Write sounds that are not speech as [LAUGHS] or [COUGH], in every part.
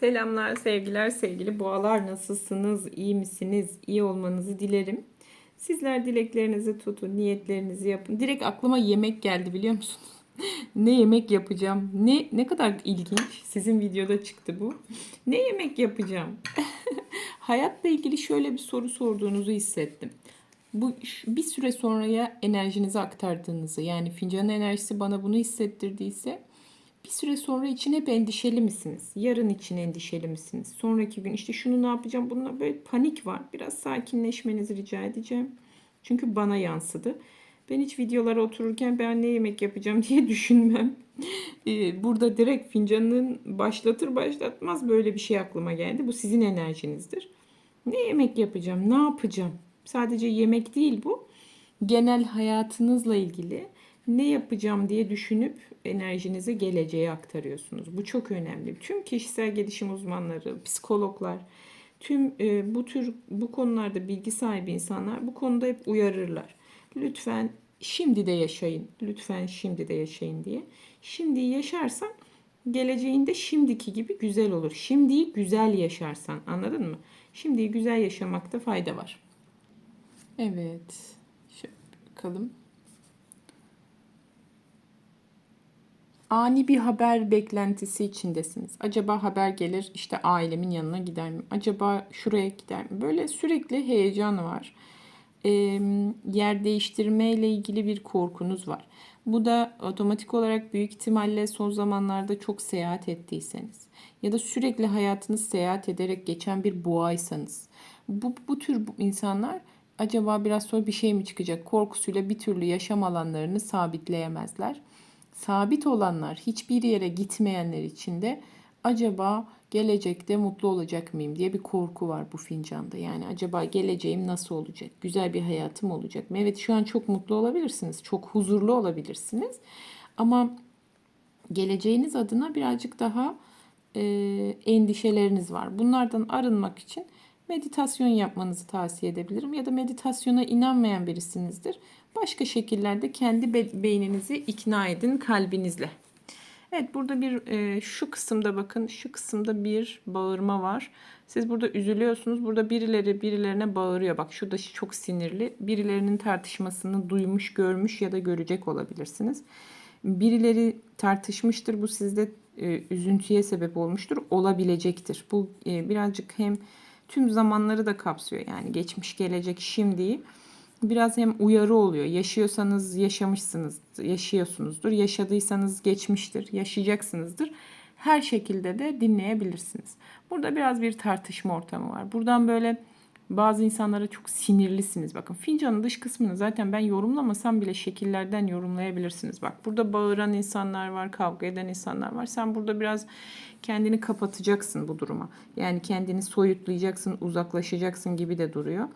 Selamlar, sevgiler, sevgili boğalar. Nasılsınız? İyi misiniz? İyi olmanızı dilerim. Sizler dileklerinizi tutun, niyetlerinizi yapın. Direkt aklıma yemek geldi biliyor musunuz? [LAUGHS] ne yemek yapacağım? Ne ne kadar ilginç. Sizin videoda çıktı bu. Ne yemek yapacağım? [LAUGHS] Hayatla ilgili şöyle bir soru sorduğunuzu hissettim. Bu bir süre sonraya enerjinizi aktardığınızı yani fincanın enerjisi bana bunu hissettirdiyse bir süre sonra için hep endişeli misiniz? Yarın için endişeli misiniz? Sonraki gün işte şunu ne yapacağım? Bununla böyle panik var. Biraz sakinleşmenizi rica edeceğim. Çünkü bana yansıdı. Ben hiç videolara otururken ben ne yemek yapacağım [LAUGHS] diye düşünmem. Ee, Burada direkt fincanın başlatır başlatmaz böyle bir şey aklıma geldi. Bu sizin enerjinizdir. Ne yemek yapacağım? Ne yapacağım? Sadece yemek değil bu. Genel hayatınızla ilgili ne yapacağım diye düşünüp enerjinizi geleceğe aktarıyorsunuz. Bu çok önemli. Tüm kişisel gelişim uzmanları, psikologlar, tüm e, bu tür bu konularda bilgi sahibi insanlar bu konuda hep uyarırlar. Lütfen şimdi de yaşayın. Lütfen şimdi de yaşayın diye. Şimdi yaşarsan geleceğinde şimdiki gibi güzel olur. Şimdiyi güzel yaşarsan anladın mı? Şimdiyi güzel yaşamakta fayda var. Evet. Şöyle bakalım. Ani bir haber beklentisi içindesiniz. Acaba haber gelir işte ailemin yanına gider mi? Acaba şuraya gider mi? Böyle sürekli heyecan var. Ee, yer değiştirme ile ilgili bir korkunuz var. Bu da otomatik olarak büyük ihtimalle son zamanlarda çok seyahat ettiyseniz ya da sürekli hayatınız seyahat ederek geçen bir boğaysanız bu, bu tür insanlar acaba biraz sonra bir şey mi çıkacak korkusuyla bir türlü yaşam alanlarını sabitleyemezler sabit olanlar, hiçbir yere gitmeyenler için de acaba gelecekte mutlu olacak mıyım diye bir korku var bu fincanda. Yani acaba geleceğim nasıl olacak? Güzel bir hayatım olacak mı? Evet şu an çok mutlu olabilirsiniz. Çok huzurlu olabilirsiniz. Ama geleceğiniz adına birazcık daha e, endişeleriniz var. Bunlardan arınmak için meditasyon yapmanızı tavsiye edebilirim. Ya da meditasyona inanmayan birisinizdir. Başka şekillerde kendi be- beyninizi ikna edin kalbinizle. Evet burada bir e, şu kısımda bakın şu kısımda bir bağırma var. Siz burada üzülüyorsunuz. Burada birileri birilerine bağırıyor. Bak şurada çok sinirli. Birilerinin tartışmasını duymuş, görmüş ya da görecek olabilirsiniz. Birileri tartışmıştır. Bu sizde e, üzüntüye sebep olmuştur. Olabilecektir. Bu e, birazcık hem tüm zamanları da kapsıyor. Yani geçmiş, gelecek, şimdiyi biraz hem uyarı oluyor. Yaşıyorsanız yaşamışsınız, yaşıyorsunuzdur. Yaşadıysanız geçmiştir, yaşayacaksınızdır. Her şekilde de dinleyebilirsiniz. Burada biraz bir tartışma ortamı var. Buradan böyle bazı insanlara çok sinirlisiniz. Bakın fincanın dış kısmını zaten ben yorumlamasam bile şekillerden yorumlayabilirsiniz. Bak burada bağıran insanlar var, kavga eden insanlar var. Sen burada biraz kendini kapatacaksın bu duruma. Yani kendini soyutlayacaksın, uzaklaşacaksın gibi de duruyor.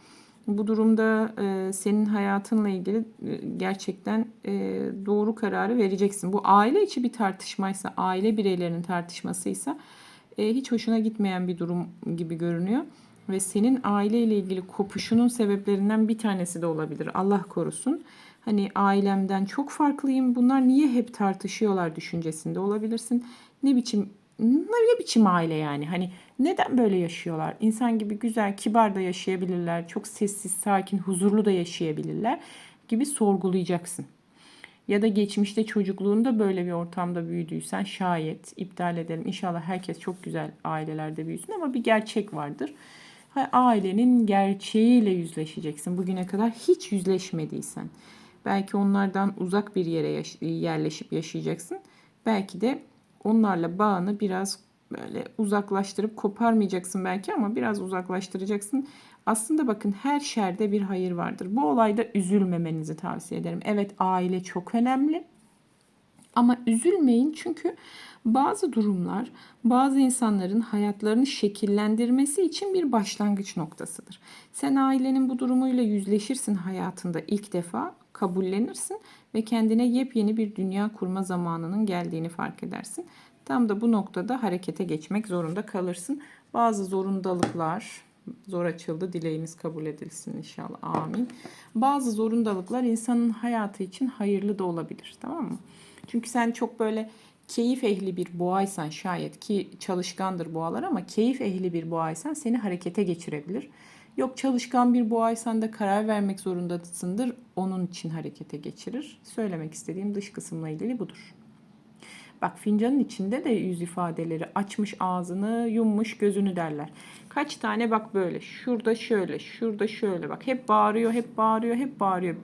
Bu durumda e, senin hayatınla ilgili e, gerçekten e, doğru kararı vereceksin. Bu aile içi bir tartışmaysa, aile bireylerinin tartışmasıysa e, hiç hoşuna gitmeyen bir durum gibi görünüyor. Ve senin aileyle ilgili kopuşunun sebeplerinden bir tanesi de olabilir. Allah korusun. Hani ailemden çok farklıyım. Bunlar niye hep tartışıyorlar düşüncesinde olabilirsin. Ne biçim ne biçim aile yani? Hani neden böyle yaşıyorlar? İnsan gibi güzel, kibar da yaşayabilirler. Çok sessiz, sakin, huzurlu da yaşayabilirler gibi sorgulayacaksın. Ya da geçmişte çocukluğunda böyle bir ortamda büyüdüysen şayet iptal edelim. İnşallah herkes çok güzel ailelerde büyüsün ama bir gerçek vardır. Ailenin gerçeğiyle yüzleşeceksin. Bugüne kadar hiç yüzleşmediysen. Belki onlardan uzak bir yere yerleşip yaşayacaksın. Belki de onlarla bağını biraz böyle uzaklaştırıp koparmayacaksın belki ama biraz uzaklaştıracaksın. Aslında bakın her şerde bir hayır vardır. Bu olayda üzülmemenizi tavsiye ederim. Evet aile çok önemli. Ama üzülmeyin çünkü bazı durumlar bazı insanların hayatlarını şekillendirmesi için bir başlangıç noktasıdır. Sen ailenin bu durumuyla yüzleşirsin hayatında ilk defa kabullenirsin ve kendine yepyeni bir dünya kurma zamanının geldiğini fark edersin. Tam da bu noktada harekete geçmek zorunda kalırsın. Bazı zorundalıklar zor açıldı. Dileğiniz kabul edilsin inşallah. Amin. Bazı zorundalıklar insanın hayatı için hayırlı da olabilir. Tamam mı? Çünkü sen çok böyle keyif ehli bir boğaysan şayet ki çalışkandır boğalar ama keyif ehli bir boğaysan seni harekete geçirebilir. Yok çalışkan bir boğaysan da karar vermek zorundasındır. Onun için harekete geçirir. Söylemek istediğim dış kısımla ilgili budur. Bak fincanın içinde de yüz ifadeleri açmış ağzını, yummuş gözünü derler. Kaç tane bak böyle. Şurada şöyle, şurada şöyle bak. Hep bağırıyor, hep bağırıyor, hep bağırıyor.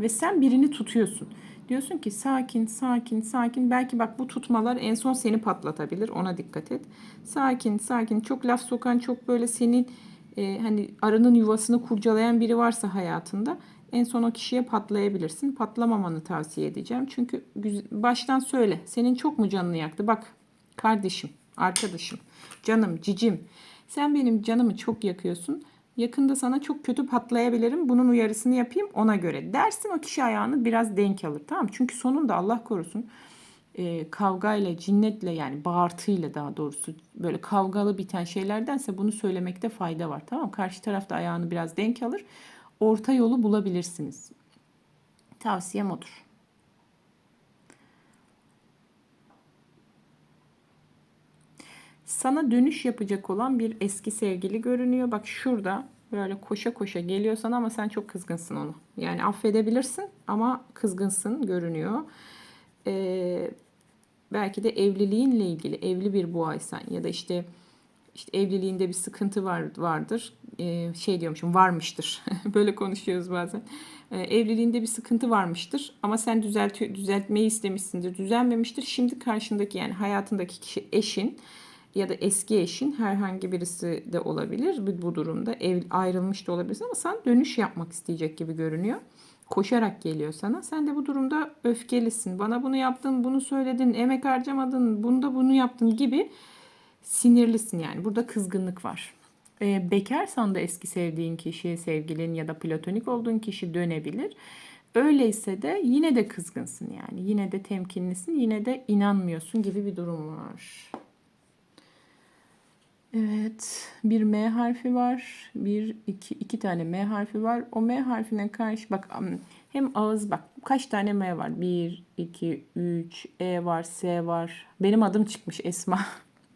Ve sen birini tutuyorsun. Diyorsun ki sakin, sakin, sakin. Belki bak bu tutmalar en son seni patlatabilir. Ona dikkat et. Sakin, sakin. Çok laf sokan, çok böyle senin e, hani arının yuvasını kurcalayan biri varsa hayatında en son o kişiye patlayabilirsin. Patlamamanı tavsiye edeceğim. Çünkü baştan söyle. Senin çok mu canını yaktı? Bak kardeşim, arkadaşım, canım, cicim. Sen benim canımı çok yakıyorsun. Yakında sana çok kötü patlayabilirim. Bunun uyarısını yapayım ona göre. Dersin o kişi ayağını biraz denk alır. Tamam? Çünkü sonunda Allah korusun e, kavgayla, cinnetle yani bağırtıyla daha doğrusu böyle kavgalı biten şeylerdense bunu söylemekte fayda var. Tamam? Karşı tarafta ayağını biraz denk alır. Orta yolu bulabilirsiniz. Tavsiyem odur. Sana dönüş yapacak olan bir eski sevgili görünüyor. Bak şurada böyle koşa koşa geliyor sana ama sen çok kızgınsın onu. Yani affedebilirsin ama kızgınsın görünüyor. Ee, belki de evliliğinle ilgili evli bir boğaysan ya da işte işte evliliğinde bir sıkıntı var vardır. Ee, şey diyormuşum varmıştır. [LAUGHS] Böyle konuşuyoruz bazen. Ee, evliliğinde bir sıkıntı varmıştır ama sen düzelt düzeltmeyi istemişsindir. Düzelmemiştir. Şimdi karşındaki yani hayatındaki kişi eşin ya da eski eşin herhangi birisi de olabilir bu, durumda. Ev ayrılmış da olabilirsin ama sen dönüş yapmak isteyecek gibi görünüyor. Koşarak geliyor sana. Sen de bu durumda öfkelisin. Bana bunu yaptın, bunu söyledin, emek harcamadın, bunda bunu yaptın gibi sinirlisin yani. Burada kızgınlık var. Ee, bekarsan da eski sevdiğin kişi, sevgilin ya da platonik olduğun kişi dönebilir. Öyleyse de yine de kızgınsın yani. Yine de temkinlisin, yine de inanmıyorsun gibi bir durum var. Evet, bir M harfi var. Bir, iki, iki tane M harfi var. O M harfine karşı bak hem ağız bak kaç tane M var? Bir, iki, üç, E var, S var. Benim adım çıkmış Esma.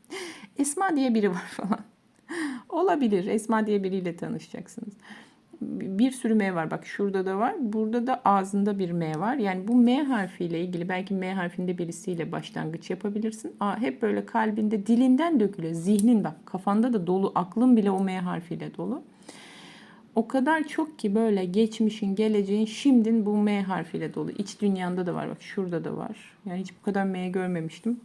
[LAUGHS] Esma diye biri var falan. [LAUGHS] Olabilir. Esma diye biriyle tanışacaksınız. Bir sürü M var. Bak şurada da var. Burada da ağzında bir M var. Yani bu M harfiyle ilgili belki M harfinde birisiyle başlangıç yapabilirsin. Aa, hep böyle kalbinde dilinden dökülüyor. Zihnin bak kafanda da dolu. Aklın bile o M harfiyle dolu. O kadar çok ki böyle geçmişin, geleceğin, şimdin bu M harfiyle dolu. İç dünyanda da var. Bak şurada da var. Yani hiç bu kadar M görmemiştim.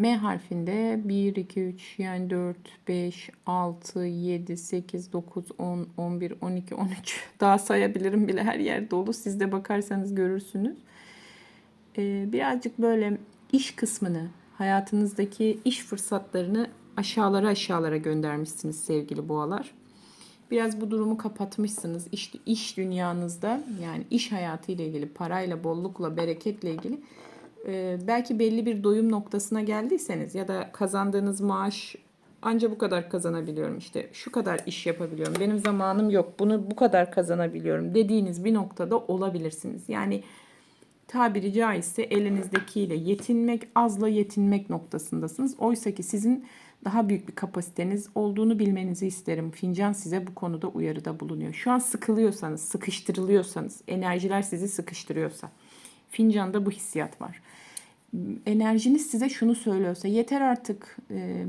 M harfinde 1, 2, 3 yani 4, 5, 6, 7, 8, 9, 10, 11, 12, 13 daha sayabilirim bile her yer dolu. Siz de bakarsanız görürsünüz. Ee, birazcık böyle iş kısmını, hayatınızdaki iş fırsatlarını aşağılara aşağılara göndermişsiniz sevgili boğalar. Biraz bu durumu kapatmışsınız. İş, iş dünyanızda yani iş hayatıyla ilgili, parayla, bollukla, bereketle ilgili e, belki belli bir doyum noktasına geldiyseniz ya da kazandığınız maaş anca bu kadar kazanabiliyorum işte şu kadar iş yapabiliyorum benim zamanım yok bunu bu kadar kazanabiliyorum dediğiniz bir noktada olabilirsiniz. Yani tabiri caizse elinizdekiyle yetinmek, azla yetinmek noktasındasınız. Oysa ki sizin daha büyük bir kapasiteniz olduğunu bilmenizi isterim. Fincan size bu konuda uyarıda bulunuyor. Şu an sıkılıyorsanız, sıkıştırılıyorsanız, enerjiler sizi sıkıştırıyorsa, fincanda bu hissiyat var. Enerjiniz size şunu söylüyorsa, yeter artık e,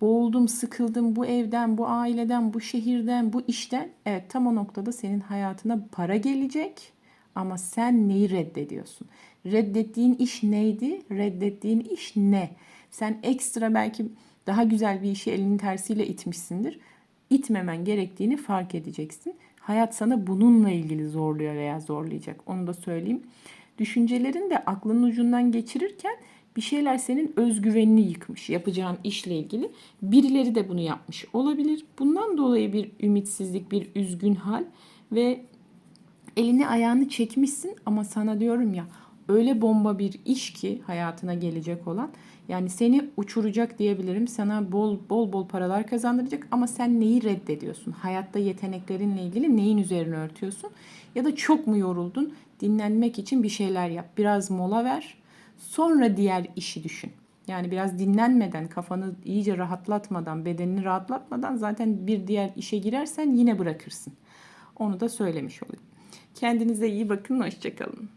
boğuldum, sıkıldım bu evden, bu aileden, bu şehirden, bu işten. Evet tam o noktada senin hayatına para gelecek ama sen neyi reddediyorsun? Reddettiğin iş neydi? Reddettiğin iş ne? Sen ekstra belki daha güzel bir işi elinin tersiyle itmişsindir. İtmemen gerektiğini fark edeceksin. Hayat sana bununla ilgili zorluyor veya zorlayacak. Onu da söyleyeyim. Düşüncelerin de aklının ucundan geçirirken bir şeyler senin özgüvenini yıkmış yapacağın işle ilgili. Birileri de bunu yapmış olabilir. Bundan dolayı bir ümitsizlik, bir üzgün hal ve elini ayağını çekmişsin ama sana diyorum ya öyle bomba bir iş ki hayatına gelecek olan yani seni uçuracak diyebilirim. Sana bol bol bol paralar kazandıracak ama sen neyi reddediyorsun? Hayatta yeteneklerinle ilgili neyin üzerine örtüyorsun? Ya da çok mu yoruldun? Dinlenmek için bir şeyler yap. Biraz mola ver. Sonra diğer işi düşün. Yani biraz dinlenmeden, kafanı iyice rahatlatmadan, bedenini rahatlatmadan zaten bir diğer işe girersen yine bırakırsın. Onu da söylemiş olayım. Kendinize iyi bakın, hoşçakalın.